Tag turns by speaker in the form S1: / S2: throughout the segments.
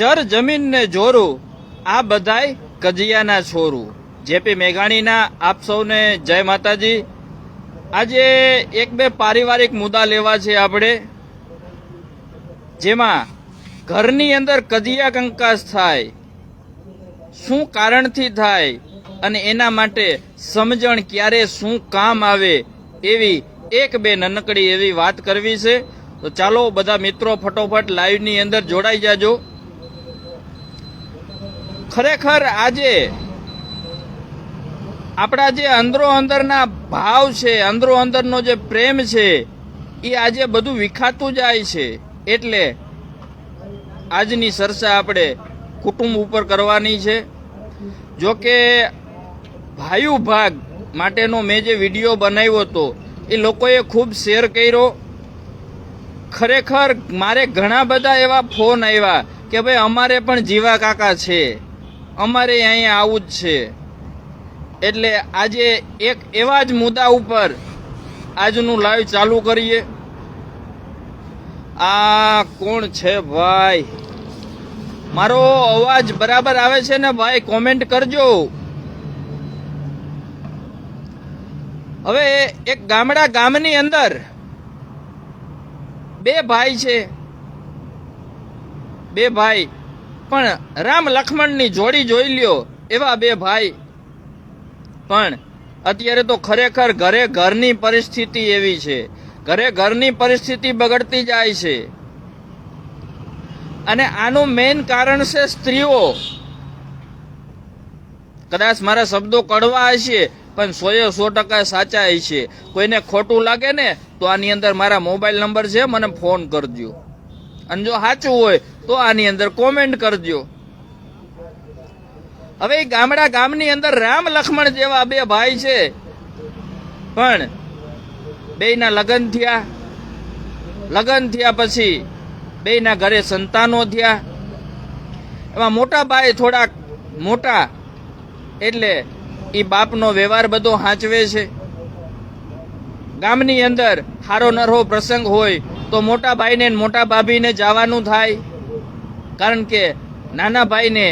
S1: જર જમીન ને જોરું, આ બધાય કજિયાના છોરું. જેપી મેઘાણીના આપ સૌને જય માતાજી. આજે એક બે પારિવારિક મુદ્દા લેવા છે આપણે. જેમાં ઘરની અંદર કજિયા કંકાસ થાય, શું કારણથી થાય, અને એના માટે સમજણ ક્યારે શું કામ આવે એવી એક બે નનકડી એવી વાત કરવી છે. તો ચાલો બધા મિત્રો ફટોફટ લાઈવની અંદર જોડાઈ જાજો. ખરેખર આજે આપણા જે અંદરો અંદરના ભાવ છે, અંદરો અંદરનો જે પ્રેમ છે, એ આજે બધું વિખાતું જાય છે. એટલે આજની ચર્ચા આપણે કુટુંબ ઉપર કરવાની છે. જો કે ભાયુ ભાગ માટેનો મેં જે વીડિયો બનાવ્યો હતો, એ લોકોએ ખૂબ શેર કર્યો. ખરેખર મારે ઘણા બધા એવા ફોન આવ્યા કે ભાઈ અમારે પણ જીવા કાકા છે. અમારે અહીંયા આવું જ છે. એટલે આજે એક એવા જ મુદ્દા ઉપર આજનું લાઈવ ચાલુ કરીએ. આ કોણ છે ભાઈ? મારો અવાજ બરાબર આવે છે ને ભાઈ? કોમેન્ટ કરજો. હવે એક ગામડા ગામની અંદર બે ભાઈ છે. બે ભાઈ પણ રામ લક્ષ્મણની જોડી જોઈ લ્યો, એવા બે ભાઈ. પણ અત્યારે તો ખરેખર ઘરે ઘરની પરિસ્થિતિ એવી છે. ઘરે ઘરની પરિસ્થિતિ બગડતી જાય છે. અને આનું મેઇન કારણ છે સ્ત્રીઓ. કદાચ મારા શબ્દો કડવા હશે, પણ સોએ સો ટકા સાચા હશે કોઈને ખોટું લાગે ને, તો આની અંદર મારા મોબાઈલ નંબર છે, મને ફોન કરજો. અને જો સાચું હોય, તો આની અંદર કોમેન્ટ કરજો. હવે ગામડા ગામની અંદર રામ લક્ષ્મણ જેવા બે ભાઈ છે. પણ બેયના લગ્ન થયા. લગ્ન થયા પછી બેયના ઘરે સંતાનો થયા. એમાં મોટા ભાઈ થોડાક મોટા એટલે એ બાપનો વ્યવહાર બધો હાંચવે છે. ગામની અંદર હારો નરહો પ્રસંગ હોય તો મોટા ભાઈને મોટા ભાભીને જવાનું થાય. કારણ કે નાના ભાઈને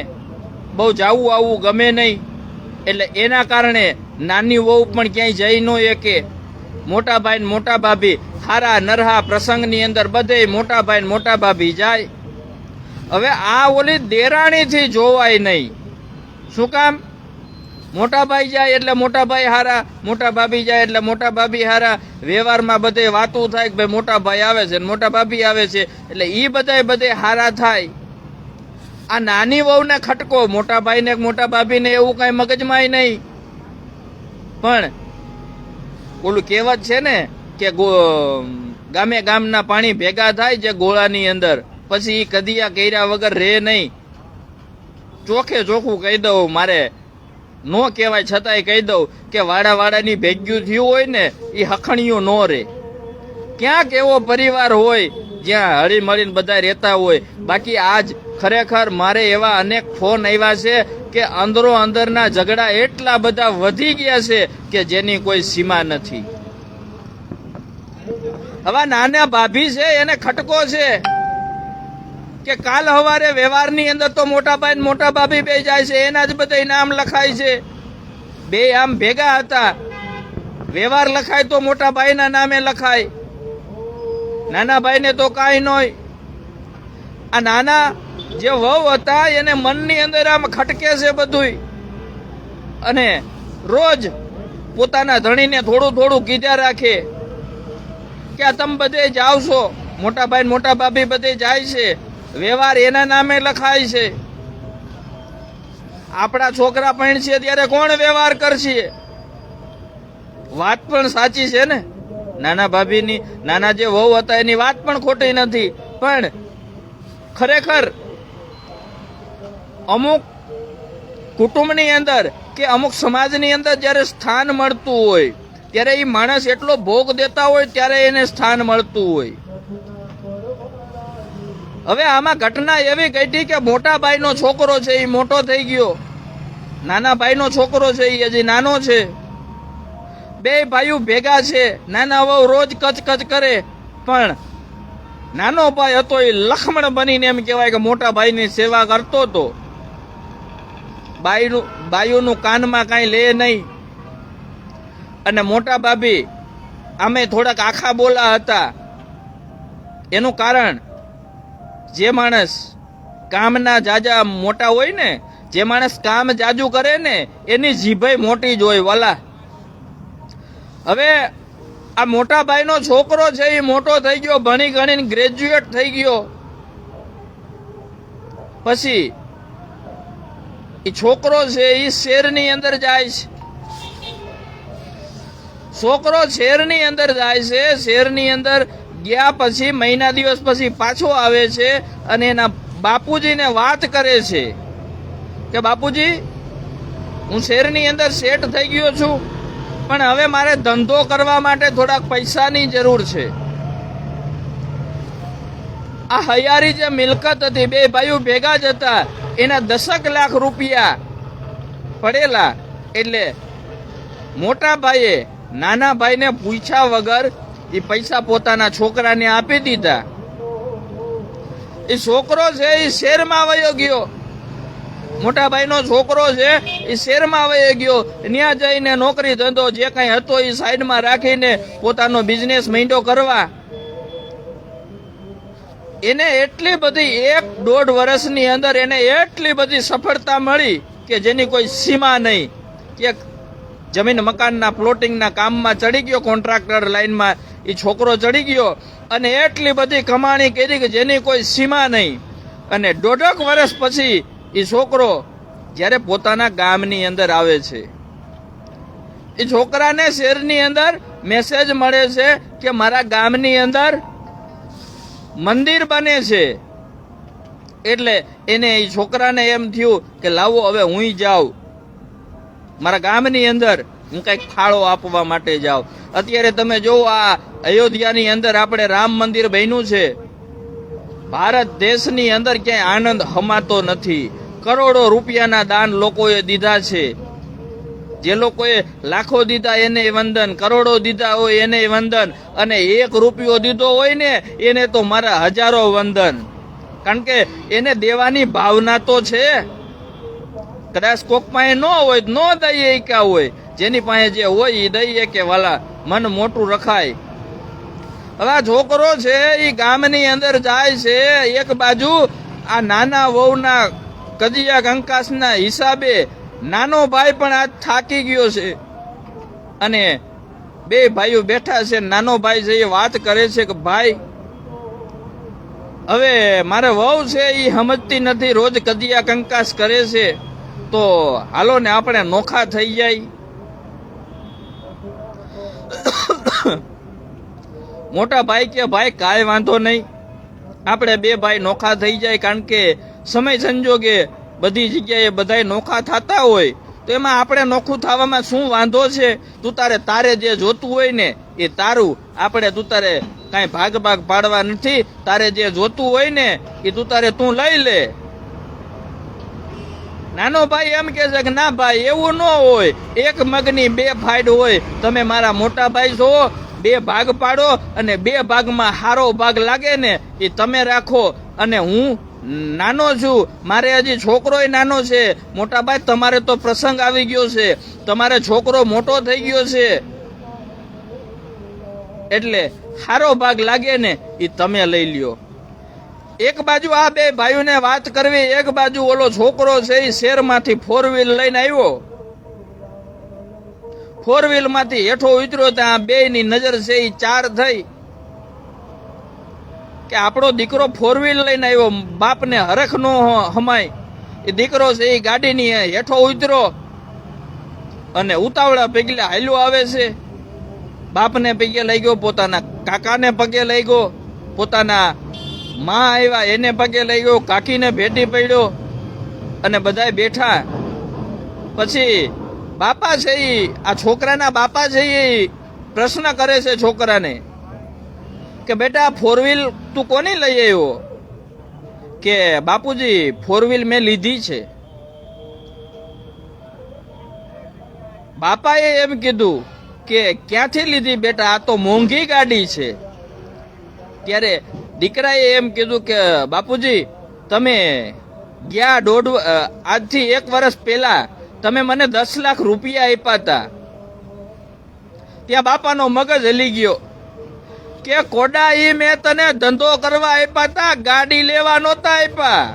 S1: બહુ જવું આવવું ગમે નહીં. એટલે એના કારણે નાની વહુ પણ ક્યાંય જઈ ન શકે. મોટા ભાઈ ને મોટા ભાભી હારા નરહા પ્રસંગની અંદર બધે મોટા ભાઈ ને મોટા ભાભી જાય. હવે આ ઓલી દેરાણીથી જોવાય નહીં. શું કામ? મોટા ભાઈ જાય એટલે મોટા ભાઈ હારા, મોટા ભાભી જાય એટલે મોટા ભાભી હારા. વ્યવહારમાં બધે વાતું થાય કે ભાઈ મોટા ભાઈ આવે છે મોટા ભાભી આવે છે એટલે એ બધાય બધે હારા થાય. આ નાની વહુને ખટકો, મોટા ભાઈને મોટા ભાભીને એવું કઈ મગજમાં નહીં. પણ ઓલું કહેવત છે ને કે ગામે ગામના પાણી ભેગા થાય છે ગોળાની અંદર. પછી એ કદીયા કર્યા વગર રહે નહીં. ચોખે ચોખ્ખું કહી દઉં મારે. નો કહેવાય, છતાંય કહી દઉં કે વાડા વાડાની ભેગ્યું થયું હોય ને એ હખણિયું નો રહે. ક્યાંક એવો પરિવાર હોય, જ્યાં હળી મળીને બધા રહેતા હોય. બાકી આજ ખરેખર મારે એવા અનેક ફોન આવ્યા છે કે અંદરો અંદરના ઝઘડા એટલા બધા વધી ગયા છે કે જેની કોઈ સીમા નથી. હવે નાના ભાભી છે, એને ખટકો છે. કે કાલ હવારે વ્યવહારની અંદર તો મોટાભાઈ મોટા ભાભી બે જાય છે, એના જ બધા નામ લખાય છે. બે આમ ભેગા હતા. વ્યવહાર લખાય તો મોટા ભાઈના નામે લખાય. નાના ભાઈને તો કાંઈ નહીં આ નાના જે વહુ હતા, એને મનની અંદર આમ ખટકે છે બધુંય. અને રોજ પોતાના ધણીને થોડું થોડું કીધા રાખે કે આ તમે બધે જાવ છો મોટા ભાઈ મોટા ભાભી બધે જાય છે. વ્યવહાર એના નામે લખાય છે. આપણા છોકરા પણ છે, ત્યારે કોણ વ્યવહાર કરશે? વાત પણ સાચી છે ને? નાના ભાભીની, નાના જે વહુ હતા, એની વાત પણ ખોટી નથી. પણ ખરેખર અમુક કુટુંબની અંદર કે અમુક સમાજની અંદર જ્યારે સ્થાન મળતું હોય, ત્યારે એ માણસ એટલો ભોગ દેતા હોય, ત્યારે એને સ્થાન મળતું હોય. હવે આમાં ઘટના એવી ઘટી કે મોટા ભાઈનો છોકરો છે એ મોટો થઈ ગયો. નાના ભાઈનો છોકરો છે એ હજી નાનો છે. બે ભાઈઓ ભેગા છે, નાના વહુ રોજ કચ કચ કરે. પણ નાનો ભાઈ હતો એ લખમણ બનીને એમ કહેવાય કે મોટા ભાઈની સેવા કરતો હતો. બાઈનું બાયુનું કાનમાં કાંઈ લે નહીં. અને મોટા ભાભી, અમે થોડાક આખા બોલા હતા. એનું કારણ જે માણસ કામના જાજા મોટા હોય ને, જે માણસ કામ જાજુ કરે ને, એની જીભે મોટી જ હોય, વાલા. હવે આ મોટા ભાઈનો છોકરો છે એ મોટો થઈ ગયો, ભણી ગણીને ગ્રેજ્યુએટ થઈ ગયો. પછી એ છોકરો છે એ શેરની અંદર જાય છે? છોકરો શેરની અંદર જાય છે? શેરની અંદર ગયા પછી, મહિના દિવસ પછી પાછો આવે છે અને એના બાપુજીને વાત કરે છે. કે બાપુજી, હું શેરની અંદર સેટ થઈ ગયો છું, પણ હવે મારે ધંધો કરવા માટે થોડાક પૈસાની જરૂર છે. આ હયારી જે મિલકત હતી, બે ભાઈઓ ભેગા જ હતા, એના દસક લાખ રૂપિયા પડેલા. એટલે મોટા ભાઈએ, નાના ભાઈને પૂછ્યા વગર એ પૈસા પોતાના છોકરાને આપી દીધા. એ છોકરો છે એ શેરમાં વયો ગયો. મોટા ભાઈનો છોકરો છે એ શેરમાં વહી ગયો. ત્યાં જઈને નોકરી ધંધો જે કંઈ હતો એ સાઈડમાં રાખીને પોતાનો બિઝનેસ મીંડો કરવા. એને એટલી બધી એક દોઢ વર્ષની અંદર એને એટલી બધી સફળતા મળી કે જેની કોઈ સીમા નહીં. કે જમીન મકાનના પ્લોટિંગના કામમાં ચડી ગયો કોન્ટ્રાક્ટર લાઇનમાં એ છોકરો ચડી ગયો અને એટલી બધી કમાણી કરી કે જેની કોઈ સીમા નહીં. અને દોઢક વર્ષ પછી એ છોકરો જ્યારે પોતાના ગામની અંદર આવે છે. એ છોકરાને શહેરની અંદર મેસેજ મળે છે કે મારા ગામની અંદર મંદિર બને છે. એટલે એને એ છોકરાને એમ થયું કે લાવો હવે હું જાઉં. મારા ગામની અંદર હું કંઈક ફાળો આપવા માટે જાઉં. અત્યારે તમે જોવો આ અયોધ્યાની અંદર આપણે રામ મંદિર બન્યું છે, ભારત દેશની અંદર ક્યાંય આનંદ હમાતો નથી. કરોડો રૂપિયાના દાન લોકોએ દીધા છે. જે લોકોએ લાખો દીધા એને વંદન, કરોડો દીધા હોય એને વંદન, અને એક રૂપિયો દીધો હોય ને, એને તો મારા હજારો વંદન. કારણ કે એને દેવાની ભાવના તો છે. કદાચ કોક પાસે ન હોય, ન દઈએ ક્યાં હોય. જેની પાસે જે હોય એ દઈએ કે વાલા, મન મોટું રખાય. હવે આ છોકરો છે એ ગામની અંદર જાય છે, એક બાજુ આ નાના વહુના કજિયા કંકાસના હિસાબે નાનો ભાઈ પણ આજ થાકી ગયો છે. અને બે ભાઈઓ બેઠા છે, નાનો ભાઈ છે, એ વાત કરે છે કે, ભાઈ, હવે મારે વહુ છે એ સમજતી નથી, રોજ કદિયા કંકાસ કરે છે. તો હાલો ને આપણે નોખા થઈ જાય. મોટા ભાઈ કે ભાઈ, કાંઈ વાંધો નહીં. આપણે બે ભાઈ નોખા થઈ જાય કારણ કે સમય સંજોગે બધી જગ્યાએ બધાય નોખા થતા હોય. તો એમાં આપણે નોખું થવામાં શું વાંધો છે? તું તારે તારે જે જોતું હોય ને એ તારું. આપણે તું તારે કાંઈ ભાગ ભાગ પાડવા નથી. તારે જે જોતું હોય ને એ તું તારે તું લઈ લે. નાનો ભાઈ એમ કે છે કે, ના ભાઈ, એવું ન હોય. એક મગની બે ફાઈડ હોય. તમે મારા મોટા ભાઈ છો, બે ભાગ પાડો અને બે ભાગમાં હારો ભાગ લાગે ને એ તમે રાખો. અને હું નાનો છું. મારે હજી છોકરોય નાનો છે. મોટા ભાઈ, તમારે તો પ્રસંગ આવી ગયો છે. તમારે છોકરો મોટો થઈ ગયો છે. એટલે હારો ભાગ લાગે ને એ તમે લઈ લ્યો. એક બાજુ આ બે ભાઈઓને વાત કરવી, એક બાજુ ઓલો છોકરો છે એ શહેરમાંથી ફોર વ્હીલ લઈને આવ્યો. ફોર વ્હીલમાંથી હેઠો ઉતર્યો ત્યાં બે ની નજર છે એ ચાર થઈ. કે આપણો દીકરો ફોર વ્હીલ લઈને આવ્યો, બાપને હરખ નો હમાય. એ દીકરો છે એ ગાડીની હેઠો ઉતર્યો અને ઉતાવળા પગલા હાલ્યો આવે છે. બાપને પગે લઈ ગયો, પોતાના કાકાને પગે લઈ ગયો, પોતાના માં આવ્યા, એને પગે લઈ ગયો, કાકીને ભેટી પડ્યો અને બધાય બેઠા. પછી બાપા છે આ છોકરાના બાપા છે પ્રશ્ન કરે છે છોકરાને કે બેટા ફોર વ્હીલ તું કોની લઈ આવ્યો? કે બાપુજી ફોર વ્હીલ મેં લીધી છે. બાપાએ એમ કીધું કે, ક્યાંથી લીધી બેટા? આ તો મોંઘી ગાડી છે. ત્યારે દીકરાએ એમ કીધું કે, બાપુજી, તમે ગયા દોઢ આજથી એક વર્ષ પહેલા તમે મને દસ લાખ રૂપિયા આપ્યા હતા ત્યાં બાપાનો મગજ હલી ગયો કે, કોડા એ મેં તને ધંધો કરવા આપ્યા હતા ગાડી લેવા નહોતા આપ્યા.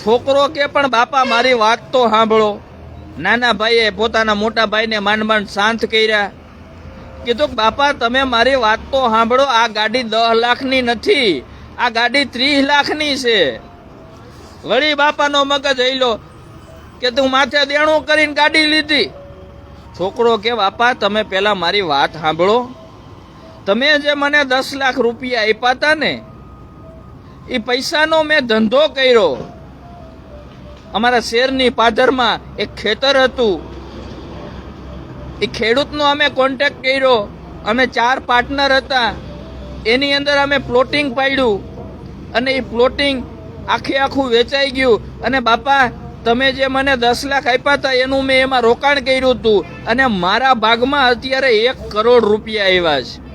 S1: છોકરો કે, પણ બાપા, મારી વાત તો સાંભળો. નાના ભાઈએ પોતાના મોટા ભાઈને માંડ માંડ શાંત કર્યા. કીધું, બાપા, તમે મારી વાત તો સાંભળો, આ ગાડી દસ લાખની નથી, આ ગાડી ત્રીસ લાખની છે. વળી બાપાનો મગજ હેલો કે તું માથે દેણું કરીને ગાડી લીધી. છોકરો કે, બાપા, તમે પહેલાં મારી વાત સાંભળો. તમે જે મને દસ લાખ રૂપિયા આપ્યા હતા ને, એ પૈસાનો મેં ધંધો કર્યો. અમારા શેરની પાદરમાં એક ખેતર હતું. એ ખેડૂતનો અમે કોન્ટેક્ટ કર્યો. અમે ચાર પાર્ટનર હતા. એની અંદર અમે પ્લોટિંગ પાડ્યું. અને એ પ્લોટિંગ આખે આખું વેચાઈ ગયું. અને બાપા, તમે જે મને દસ લાખ આપ્યા હતા, એનું મેં એમાં રોકાણ કર્યું હતું. અને મારા ભાગમાં અત્યારે એક કરોડ રૂપિયા આવ્યા છે.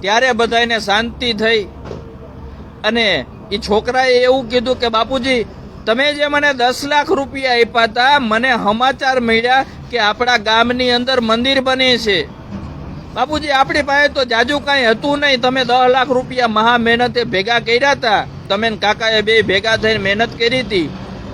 S1: ત્યારે બધાને શાંતિ થઈ. અને એ છોકરાએ એવું કીધું કે, બાપુજી તમે જે મને દસ લાખ રૂપિયા આપ્યા હતા, મને સમાચાર મળ્યા કે આપણા ગામની અંદર મંદિર બને છે. બાપુજી, આપણી પાસે તો જાજુ કાંઈ હતું નહીં. તમે દસ લાખ રૂપિયા મહા મહેનતે ભેગા કર્યા હતા. તમે કાકાએ બે ભેગા થઈને મહેનત કરી હતી.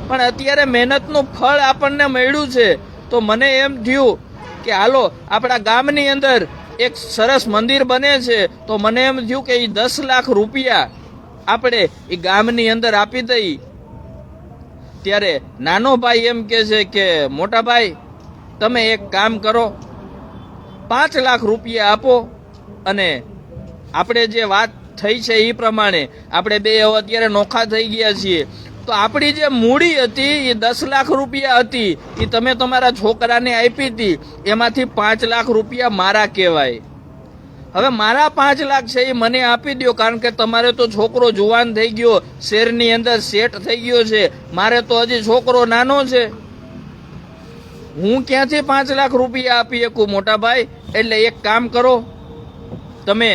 S1: પણ અત્યારે મહેનતનું ફળ આપણને મળ્યું છે. તો મને એમ થયું કે હાલો, આપણા ગામની અંદર એક સરસ મંદિર બને છે. તો મને એમ થયું કે એ દસ લાખ રૂપિયા આપણે એ ગામની અંદર આપી દઈ. ત્યારે નાનો ભાઈ એમ કે છે કે, મોટા ભાઈ, તમે એક કામ કરો, પાંચ લાખ રૂપિયા આપો અને આપણે જે વાત થઈ છે એ પ્રમાણે આપણે બે અત્યારે નોખા થઈ ગયા છીએ. તો આપણી જે મૂડી હતી એ દસ લાખ રૂપિયા હતી એ તમે તમારા છોકરાને આપી હતી, એમાંથી પાંચ લાખ રૂપિયા મારા કહેવાય. હવે મારા પાંચ લાખ છે એ મને આપી દો કારણ કે તમારે તો છોકરો જુવાન થઈ ગયો, શેરની અંદર સેટ થઈ ગયો છે. મારે તો હજી છોકરો નાનો છે. હું ક્યાંથી પાંચ લાખ રૂપિયા આપી શકું, મોટા ભાઈ? એટલે એક કામ કરો. તમે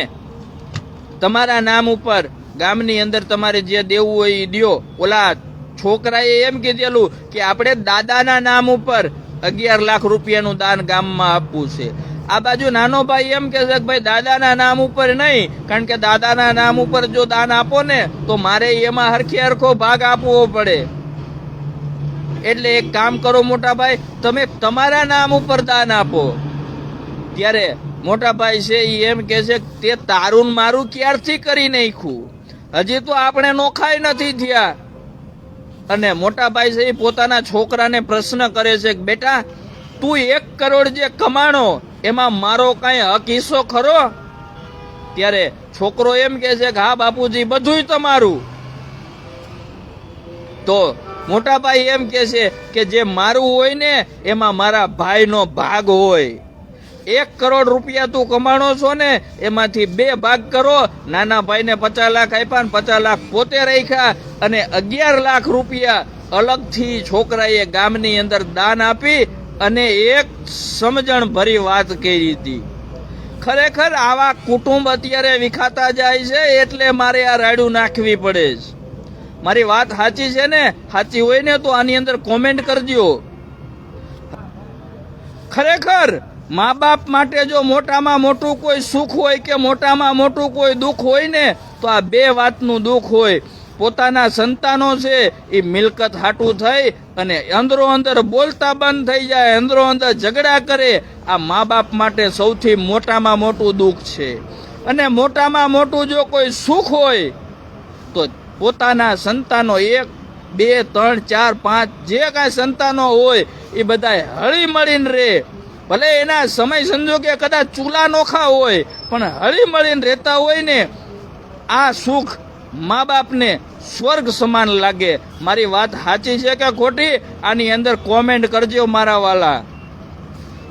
S1: તમારા નામ ઉપર ગામની અંદર તમારે જે દેવું હોય એ દો ઓલા છોકરાએ એમ કીધેલું કે આપણે દાદાના નામ ઉપર અગિયાર લાખ રૂપિયાનું દાન ગામમાં આપવું છે. આ બાજુ નાનો ભાઈ એમ કે છે કે ભાઈ દાદાના નામ ઉપર નહીં, કારણ કે દાદાના નામ ઉપર જો દાન આપો ને, તો મારે એમાં હરખે હરખો ભાગ આપવો પડે. એટલે એક કામ કરો મોટા ભાઈ, તમે તમારા નામ ઉપર દાન આપો. ત્યારે મોટા ભાઈ છે એ એમ કે છે તે તારું મારું ક્યારથી કરી નાખ્યું? હજી તો આપણે નોખાઈ નથી થયા. અને મોટા ભાઈ છે એ પોતાના છોકરાને પ્રશ્ન કરે છે કે બેટા, તું એક કરોડ જે કમાણો એમાં મારો કાંઈ હક હિસ્સો ખરો? ત્યારે છોકરો એમ કે છે કે હા, બાપુજી, બધુંય તમારું. તો મોટા ભાઈ એમ કે છે કે જે મારું હોય ને, એમાં મારા ભાઈનો ભાગ હોય. એક કરોડ રૂપિયા તું કમાણો છો ને, એમાંથી બે ભાગ કરો. નાના ભાઈને પચાસ લાખ આપ્યા ને પચાસ લાખ પોતે રાખ્યા અને અગિયાર લાખ રૂપિયા અલગથી છોકરાએ ગામની અંદર દાન આપી અને એક સમજણ ભરી વાત કરી હતી. ખરેખર આવા કુટુંબ અત્યારે વિખાતા જાય છે એટલે મારે આ રાડું નાખવી પડે છે. મારી વાત સાચી છે ને? સાચી હોય ને તો આની અંદર કોમેન્ટ કરજો. ખરેખર મા બાપ માટે જો મોટામાં મોટું કોઈ સુખ હોય કે મોટામાં મોટું કોઈ દુઃખ હોય ને, તો આ બે વાતનું દુઃખ હોય. પોતાના સંતાનો છે એ મિલકત હાટું થઈ અને અંદરો અંદર બોલતા બંધ થઈ જાય, અંદરો અંદર ઝઘડા કરે, આ મા બાપ માટે સૌથી મોટામાં મોટું દુઃખ છે. અને મોટામાં મોટું જો કોઈ સુખ હોય, તો પોતાના સંતાનો એક, બે, ત્રણ, ચાર, પાંચ, જે કાંઈ સંતાનો હોય એ બધા હળી મળીને રહે ભલે એના સમય સંજોગે કદાચ ચૂલા નોખા હોય, પણ હળી મળીને રહેતા હોય ને, આ સુખ મા બાપને સ્વર્ગ સમાન લાગે. મારી વાત સાચી છે કે ખોટી? આની અંદર કોમેન્ટ કરજો મારા વાલા.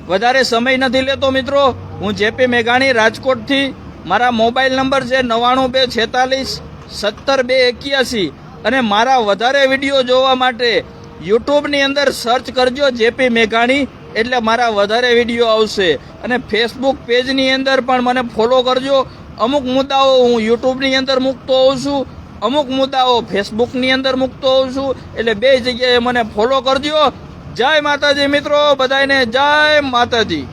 S1: વધારે સમય નથી લેતો મિત્રો. હું જેપી મેઘાણી, રાજકોટથી. મારા મોબાઈલ નંબર છે નવ્વાણું બે છેતાલીસ સત્તર બે એક્યાસી. અને મારા વધારે વીડિયો જોવા માટે યુટ્યુબની અંદર સર્ચ કરજો જેપી મેઘાણી, એટલે મારા વધારે વીડિયો આવશે. અને ફેસબુક પેજની અંદર પણ મને ફોલો કરજો. અમુક મુદ્દાઓ હું યુટ્યુબની અંદર મૂકતો હોઉં છું, અમુક મુદ્દાઓ ફેસબુકની અંદર મૂકતો હોઉં છું, એટલે બે જગ્યાએ મને ફોલો કરજો. જય માતાજી મિત્રો બધાને જય માતાજી.